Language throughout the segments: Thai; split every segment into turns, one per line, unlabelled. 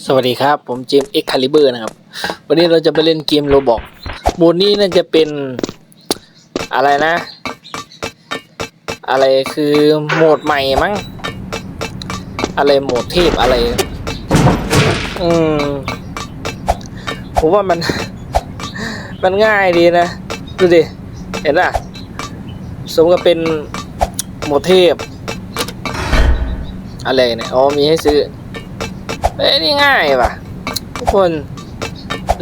สวัสดีครับ ผมเจมส์เอ็กคาลิเบอร์นะครับ วันนี้เราจะไปเล่นเกมโรบอกโหมดนี้น่าจะเป็นอะไรนะ อะไรคือโหมดใหม่มั้ง อะไรโหมดเทพอะไร อืม ผมว่ามัน มันง่ายดีนะ ดูดิ เห็นป่ะ สมกับเป็นโหมดเทพ อะไรเนี่ย อ๋อ มีให้ซื้อ เอ้ยนี่ง่ายว่ะ ทุกคน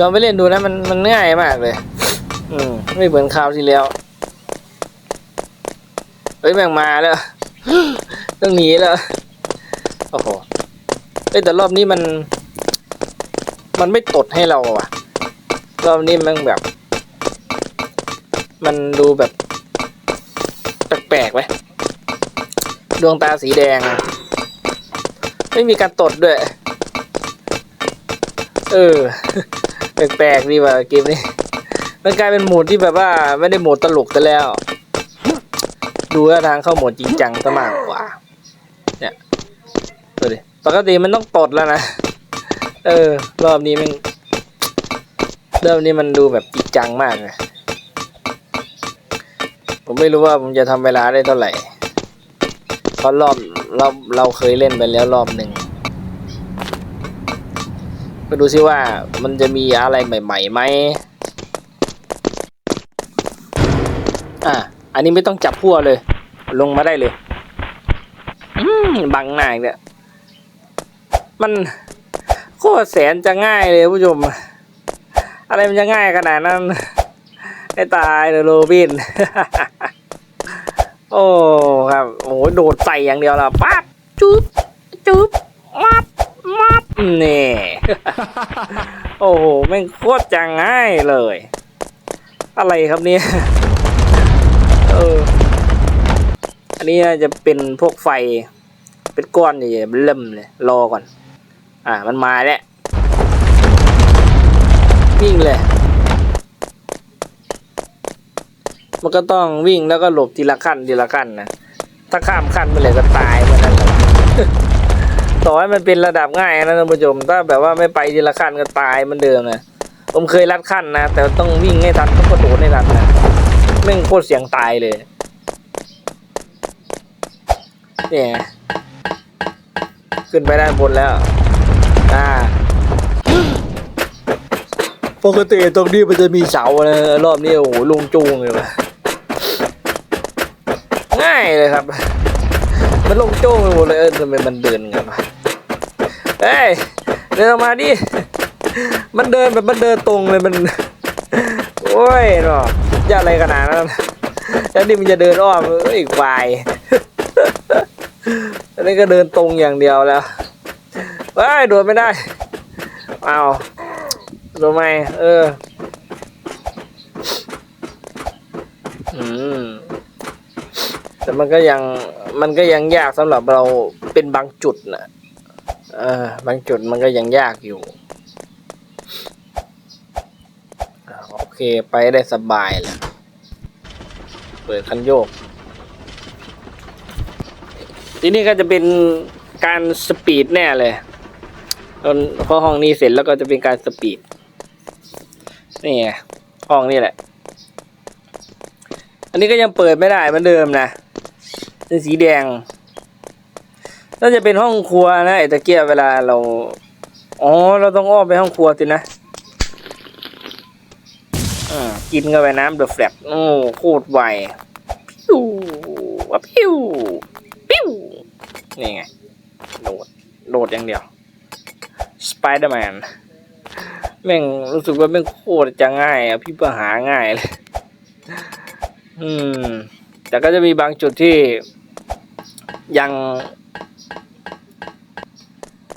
ลองไปเล่นดูนะมันมันง่ายมากเลย อืมไม่เหมือนคราวที่แล้วเฮ้ยแม่งมาแล้วต้องหนีแล้วโอ้โหเอ้ยแต่รอบนี้มัน มันไม่ตดให้เราว่ะ รอบนี้มันแบบ มันดูแบบแปลกๆไหมดวงตาสีแดง ไม่มีการตดด้วย เออ แปลกๆดีว่ะเกมนี้ มันกลายเป็นโหมดที่แบบว่าไม่ได้โหมดตลกกันแล้ว ดูท่าทางเข้าโหมดจริงจังซะมากกว่า เนี่ยดูดิปกติมันต้องตดแล้วนะ เออ รอบนี้มันเรอบนี้มันดูแบบจริงจังมากเลยผมไม่รู้ว่าผมจะทำเวลาได้เท่าไหร่ เพราะรอบเราเราเคยเล่นไปแล้วรอบหนึ่ง ไปดูซิว่ามันจะมีอะไรใหม่ๆไหมอะ อันนี้ไม่ต้องจับพั่วเลย ลงมาได้เลยอืมบังหน้าเนี่ยมันโคตรแสนจะง่ายเลยผู้ชม อะไรมันจะง่ายขนาดนั้นให้ตายเลยโรบิน โอ้ครับ โอ้โหโดดใส่อย่างเดียวละปั๊บจุ๊บจุ๊บมับมับนี่ โอ้โหแม่งโคตรจะง่ายเลย อะไรครับเนี่ยเอออันนี้จะเป็นพวกไฟ เป็นก้อนใหญ่ๆเริ่มเลย รอก่อน อ่า มันมาแล้ววิ่งเลย มันก็ต้องวิ่งแล้วก็หลบทีละขั้นทีละขั้นนะ ถ้าข้ามขั้นไปเลยก็ตาย ต่อให้มันเป็นระดับง่ายนะท่านผู้ชม ถ้าแบบว่าไม่ไปทีละขั้นก็ตายมือนเดิมนะผมเคยลัดขั้นนะ แต่ต้องวิ่งให้ทันต้องกระโดดให้ทันนะแม่งโคตรเสียงตายเลยเนี่ยขึ้นไปด้านบนแล้ว อ่าปกติตรงนี้มันจะมีเสานะรอบนี้โอ้โหลงจูงเลยว่ะง่ายเลยครับ มันลงโจ้งไปหมดเลยเออทำไมมันเดินกันวะ เฮ้ยเดินออกมาดิ มันเดินแบบมันเดินตรงเลยมัน โอ้ยเนาะจะอะไรขนาดนั้นแล้วนี่มันจะเดินอ้อมเอ้ยควายอันนี้ก็เดินตรงอย่างเดียวแล้วเฮ้ยโดดไม่ได้เอาโดดไหมเอออืมแต่มันก็ยังมันก็ยังยากสำหรับเราเป็นบางจุดนะ เออบางจุดมันก็ยังยากอยู่ โอเคไปได้สบายแล้วเปิดคันโยก ทีนี้ก็จะเป็นการสปีดแน่เลยตอนพอห้องนี้เสร็จแล้วก็จะเป็นการสปีด นี่ไงห้องนี้แหละ อันนี้ก็ยังเปิดไม่ได้เหมือนเดิมนะเป็นสีแดง น่าจะเป็นห้องครัวนะไอ้ตะเกียบเวลาเรา อ๋อ เราต้องอ้อมไปห้องครัวสินะอ่ากินเข้าไปน้ำเดือะแฟลตโอ้โคตรไวพิววะพิวพิวนี่ไง โดด โดดอย่างเดียว สไปเดอร์แมน แม่งรู้สึกว่าแม่งโคตรจะง่ายอะพี่ประหาง่ายเลย อืม แต่ก็จะมีบางจุดที่ยัง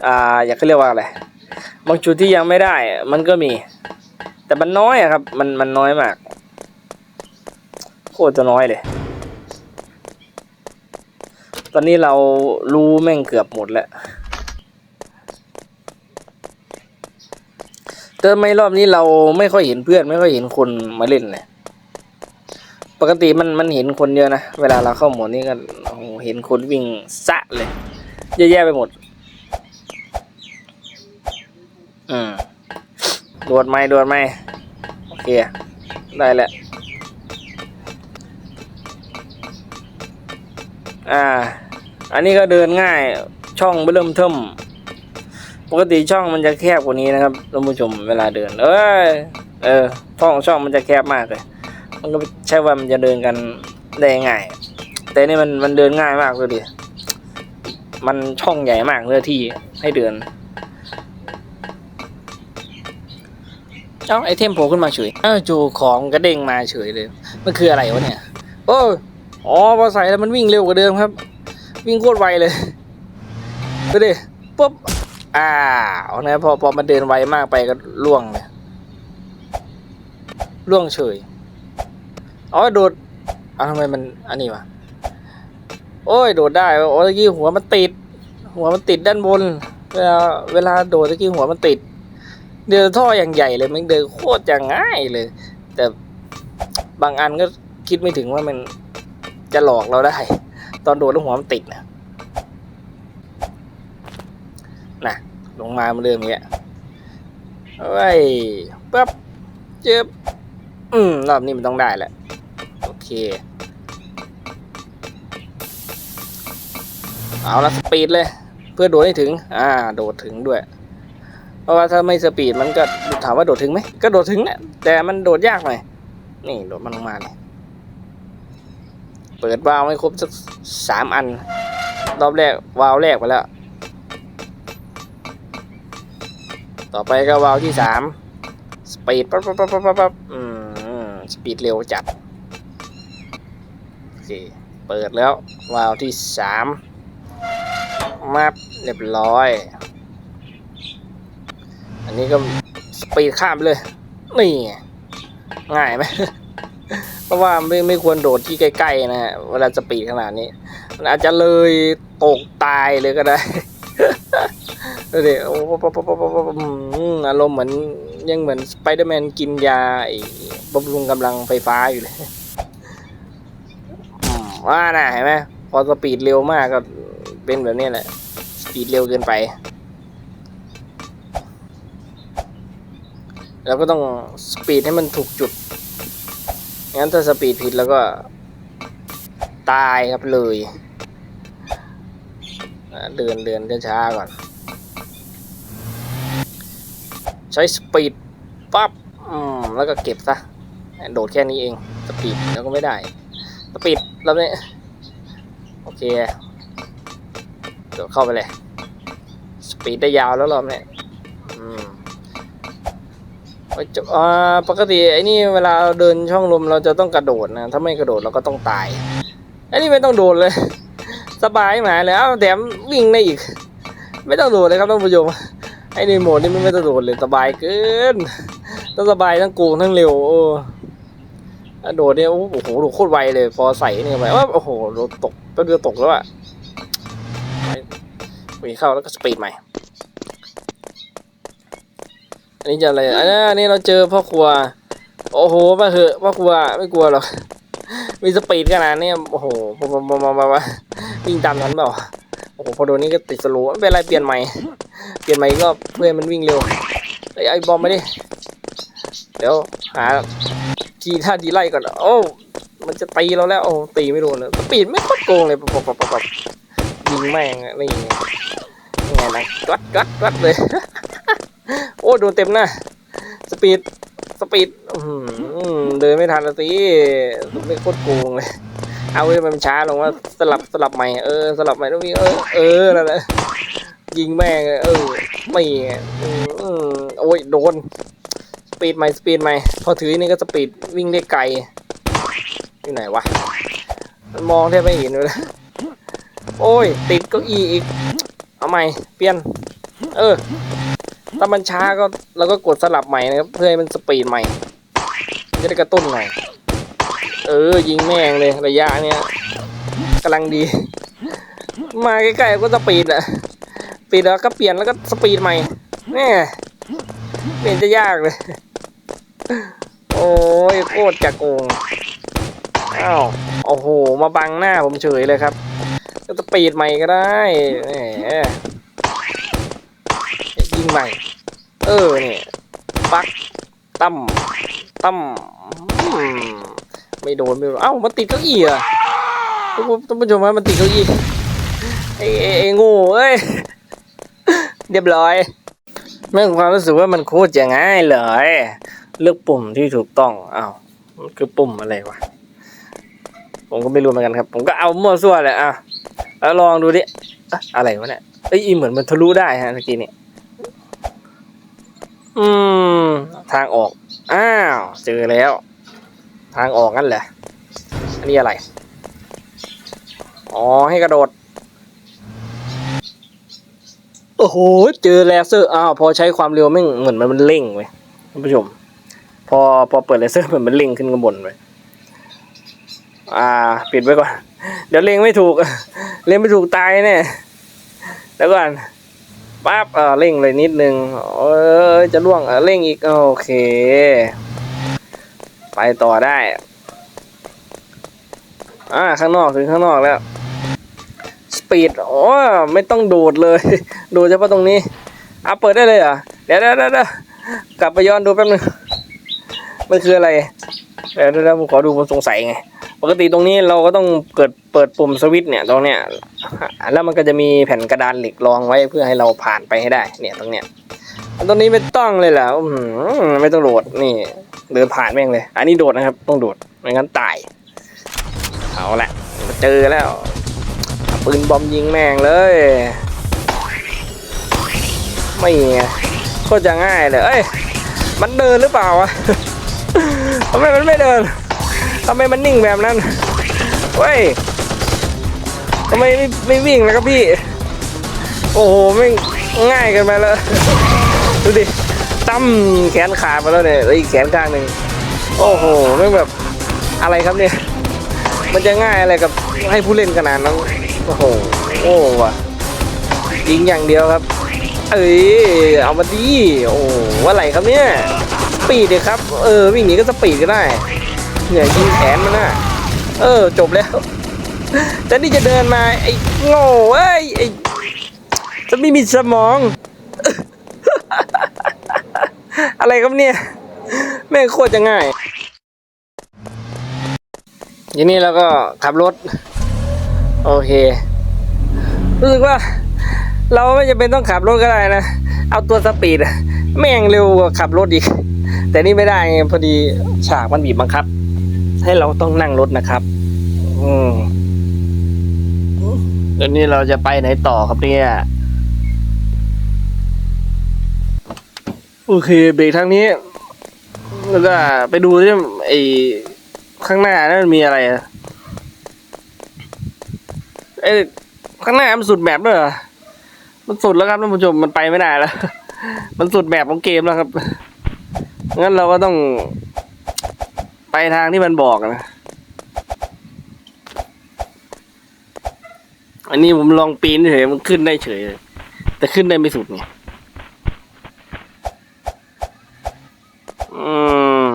อ่าอยากเรียกว่าอะไรบางจุดที่ยังไม่ได้ มันก็มี แต่มันน้อยอะครับ มันมันน้อยมากโคตรจะน้อยเลย ตอนนี้เรารู้แม่งเกือบหมดแล้วแต่ไม่รอบนี้เราไม่ค่อยเห็นเพื่อน ไม่ค่อยเห็นคนมาเล่นเลย ปกติมันมันเห็นคนเยอะนะ เวลาเราเข้าหมดนี้ก็เห็นคนวิ่งสะเลย เยอะแยะไปหมด อืมโดดไหมโดดไหมโอเค ได้แหละ อ่า อันนี้ก็เดินง่าย ช่องไม่เริ่มเทิมปกติช่องมันจะแคบกว่านี้นะครับท่านผู้ชมเวลาเดิน เอ้ย เออช่องช่องมันจะแคบมากเลย มันก็ไม่ใช่ว่ามันจะเดินกันได้ง่าย แต่นี่มันมันเดินง่ายมากเลยดิ มันช่องใหญ่มากเลยที่ให้เดิน เอ้าไอเทมโผล่ขึ้นมาเฉยเอ้าจูของกระเด้งมาเฉยเลย มันคืออะไรวะเนี่ย โอ้ยอ๋อพอใส่แล้วมันวิ่งเร็วกว่าเดิมครับ วิ่งโคตรไวเลยดูดิปุ๊บอ้าวนะพอพอมันเดินไวมากไปก็ล่วงเลยล่วงเฉยอ๋อโดดอ้าวทำไมมันอันนี้วะโอ้ยโดดได้โอ้ตะกี้หัวมันติด หัวมันติดด้านบน เวลาเวลาโดดตะกี้หัวมันติด เดินท่ออย่างใหญ่เลยมันเดินโคตรจะง่ายเลย แต่บางอันก็คิดไม่ถึงว่ามันจะหลอกเราได้ ตอนโดดแล้วหัวมันติดนะนะลงมามันเริ่มองเงี้ยเอ้ยปั๊บเจ็บอืมรอบนี้มันต้องได้แหละโอเค เอาละสปีดเลย เพื่อโดดให้ถึง อ่า โดดถึงด้วย เพราะว่าถ้าไม่สปีดมันก็ถามว่าโดดถึงไหมก็โดดถึงแหละแต่มันโดดยากหน่อยนี่โดดมันลงมาเลยเปิดวาล์วให้ครบสักสามอัน รอบแรกวาล์วแรกไปแล้ว ต่อไปก็วาล์วที่สามสปีดปั๊บปั๊บปั๊บปั๊บปั๊บอืมสปีดเร็วจัดโอเคเปิดแล้ววาล์วที่สามมาเรียบร้อย อันนี้ก็สปีดข้ามไปเลยนี่ไงง่ายไหมเพราะว่าไม่ไม่ควรโดดที่ใกล้ๆนะฮะเวลาสปีดขนาดนี้มันอาจจะเลยตกตายเลยก็ได้ดูดิโอ้โหปะปะปะปะปะอืมอารมณ์เหมือนยังเหมือนสไปเดอร์แมนกินยาไอ้บำรุงกำลังไฟฟ้าอยู่เลยอืมว่าน่ะเห็นไหมพอสปีดเร็วมากก็เป็นแบบนี้แหละ สปีดเร็วเกินไป เราก็ต้องสปีดให้มันถูกจุด งั้นถ้าสปีดผิดแล้วก็ ตายครับเลยเดินเดินช้าๆก่อน ใช้สปีดปั๊บแล้วก็เก็บซะ โดดแค่นี้เอง สปีดแล้วก็ไม่ได้ สปีดแล้วเนี่ยโอเคโดดเข้าไปเลย สปีดได้ยาวแล้วรอบเนี้ยอืม ปกติไอ้นี่เวลาเราเดินช่องลมเราจะต้องกระโดดนะ ถ้าไม่กระโดดเราก็ต้องตาย ไอ้นี่ไม่ต้องโดดเลย สบายหมาเลยเอ้าแถมวิ่งได้อีก ไม่ต้องโดดเลยครับท่านผู้ชมไอ้ในโหมดนี่ไม่ต้องโดดเลยสบายเกินทั้งสบายทั้งโกงทั้งเร็วโอ้อะโดดเนี่ยโอ้โหโดดโคตรไวเลย พอใส่เนี่ยไปว่าโอ้โหโดดตกแป๊บเดียวตกแล้วอะวิ่งเข้าแล้วก็สปีดใหม่ อันนี้จะอะไรอันนี้อันนี้เราเจอพ่อครัว โอ้โหมาเหอะพ่อครัวไม่กลัวหรอก มีสปีดขนาดนี้โอ้โหมามามามาวิ่งตามทันเปล่า โอ้โหพอโดนนี้ก็ติดสโลว์ไม่เป็นไรเปลี่ยนใหม่ เปลี่ยนใหม่กรอบเพื่อให้มันวิ่งเร็ว ไอ้ไอ้บอมไม่ดิเดี๋ยวหาทีท่าดีไล่ก่อน โอ้มันจะตีเราแล้ว โอ้ตีไม่โดนเลยสปีดไม่โคตรโกงเลยปะปะปะปะปะยิงแม่งอะนี่ไงนี่ไงนะกัดกัดกัดเลย โอ้โดนเต็มหน้าสปีดสปีดเดินไม่ทันละสิไม่โคตรโกงเลย เอาไว้มันช้าลงว่าสลับสลับใหม่เออสลับใหม่ต้องวิ่งเออเออนั่นแหละยิงแม่งเออไม่โอ้ยโดนสปีดใหม่สปีดใหม่พอถือนี่ก็สปีดวิ่งได้ไกลที่ไหนวะมันมองแทบไม่เห็นเลยนะโอ้ย ติดเก้าอี้อีก เอาใหม่ เปลี่ยน เออ ถ้ามันช้าก็เราก็กดสลับใหม่นะครับ เพื่อให้มันสปีดใหม่ จะได้กระตุ้นหน่อย เออ ยิงแม่งเลยระยะเนี้ยกำลังดี มาใกล้ๆก็สปีดอะปีดแล้วก็เปลี่ยนแล้วก็สปีดใหม่แน่เปลี่ยนจะยากเลย โอ้ยโคตรจะโกงอ้าวโอ้โห มาบังหน้าผมเฉยเลยครับ ก็สปีดใหม่ก็ได้แหมยิง ใหม่ เออเนี่ยปักตั้มตั้มไม่โดนไม่โดนเอ้ามันติดเก้าอี้อะท่านผู้ท่าชมว่ามันติดเก้าอี้ไอ้ไอ้โงูเอ้ยเรียบร้อยแม่งความรู้สึกว่ามันโคตรจะง่ายเลยเลือกปุ่มที่ถูกต้องอ้าวมันคือปุ่มอะไรวะผมก็ไม่รู้เหมือนกันครับ ผมก็เอามั่วซั่วเลยอะแล้วลองดูดิอะไรวะเนี่ยเอ้ยเหมือนมันทะลุได้ฮะเมื่อกี้เนี่ย อืม ทางออก อ้าว เจอแล้ว ทางออกนั่นแหละอันนี้อะไร อ๋อ ให้กระโดด โอ้โห เจอแลเซอร์ อ้าว พอใช้ความเร็วไม่งเหมือนมันมันเร่งเว้ยท่านผู้ชม พอ พอเปิดเลเซอร์เหมือนมันเร่งขึ้นข้างบนเว้ยอ่า ปิดไว้ก่อน เดี๋ยวเล็งไม่ถูก เล็งไม่ถูกตายแน่แล้วก่อน ปั๊บเออเร่งเลยนิดนึงเออจะล่วงเออเร่งอีกโอเค ไปต่อได้อ่าข้างนอกถึงข้างนอกแล้วสปีดโอ้ไม่ต้องโดดเลยดดเฉพาะตรงนี้อะเปิดได้เลยเหรอเดี๋ยวเดี๋ยวเดี๋ยวเดี๋ยวกลับไปย้อนดูแป๊บนึงมันคืออะไรเดี๋ยวเดี๋ยวเดี๋ยวผมขอดูผมสงสัยไง ปกติตรงนี้เราก็ต้องเปิดเปิดปุ่มสวิตช์เนี่ยตรงเนี้ยแล้วมันก็จะมีแผ่นกระดานเหล็กรองไว้เพื่อให้เราผ่านไปให้ได้ เนี่ยตรงเนี้ยตรงนี้ไม่ต้องเลยเหรออื้อหือไม่ต้องโดดนี่เดินผ่านแม่งเลย อันนี้โดดนะครับ ต้องโดดไม่งั้นตายเอาละเจอแล้วปืนบอมยิงแม่งเลย ไม่ไงโคตรจะง่ายเลยเอ้ยมันเดินหรือเปล่าวะทำไมมันไม่เดิน ทำไมมันนิ่งแบบนั้นเว้ยทำไมไม่ไม่วิ่งแล้วครับพี่ โอ้โหไม่ง่ายกันไปแล้ว ดูดิตั้มแขนขาไปแล้วเนี่ยแล้วอีกแขนข้างหนึ่งโอ้โหไม่แบบอะไรครับเนี่ย มันจะง่ายอะไรกับให้ผู้เล่นขนาดนั้นโอ้โหโอ้ว่ะยิงอย่างเดียวครับ เอ้ยเอามาดีโอ้ว่าไรครับเนี่ยปีดเลยครับ เออวิ่งหนีก็สปีดก็ได้ เนี่ยยิงแขนมันน่ะ เออ จบแล้วแต่นี่จะเดินมา ไอ้โง่เอ้ยไอ้จะไม่มีสมอง อะไรครับเนี่ย แม่งโคตรจะง่ายทีนี้เราก็ขับรถ โอเค รู้สึกว่า เราไม่จำเป็นต้องขับรถก็ได้นะ เอาตัวสปีดอะแม่งเร็วกว่าขับรถอีก แต่นี่ไม่ได้ไงพอดีฉากมันบีบบังคับ ให้เราต้องนั่งรถนะครับ อืมเดี๋ยวนี้เราจะไปไหนต่อครับเนี่ยโอเคเบรกทางนี้แล้วก็ไปดูที่ไอ้ข้างหน้านั่นมันมีอะไรอะไอ้ข้างหน้ามันสุดแบบด้วยเหรอมันสุดแล้วครับท่านผู้ชมมันไปไม่ได้แล้ว มันสุดแบบของเกมแล้วครับงั้นเราก็ต้อง ไปทางที่มันบอกนะ อันนี้ผมลองปีนเฉยมันขึ้นได้เฉยเลยแต่ขึ้นได้ไม่สุดไงอืม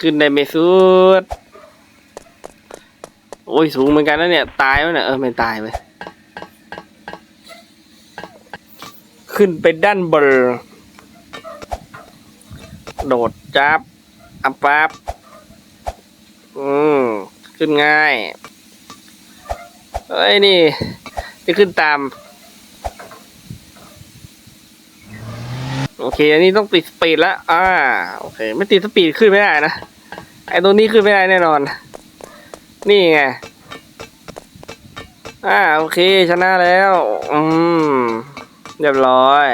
ขึ้นได้ไม่สุด โอ้ยสูงเหมือนกันนะเนี่ย ตายไหมเนี่ยเออไม่ตายไปขึ้นไปด้านบนโดดจับ อัปปับอืมขึ้นง่ายเอ้ยนี่จะขึ้นตาม โอเค อันนี้ต้องติดสปีดแล้วอ่า โอเค ไม่ติดสปีดขึ้นไม่ได้นะ ไอ้ตัวนี้ขึ้นไม่ได้แน่นอน นี่ไง อ่า โอเค ชนะแล้ว อืม เรียบร้อย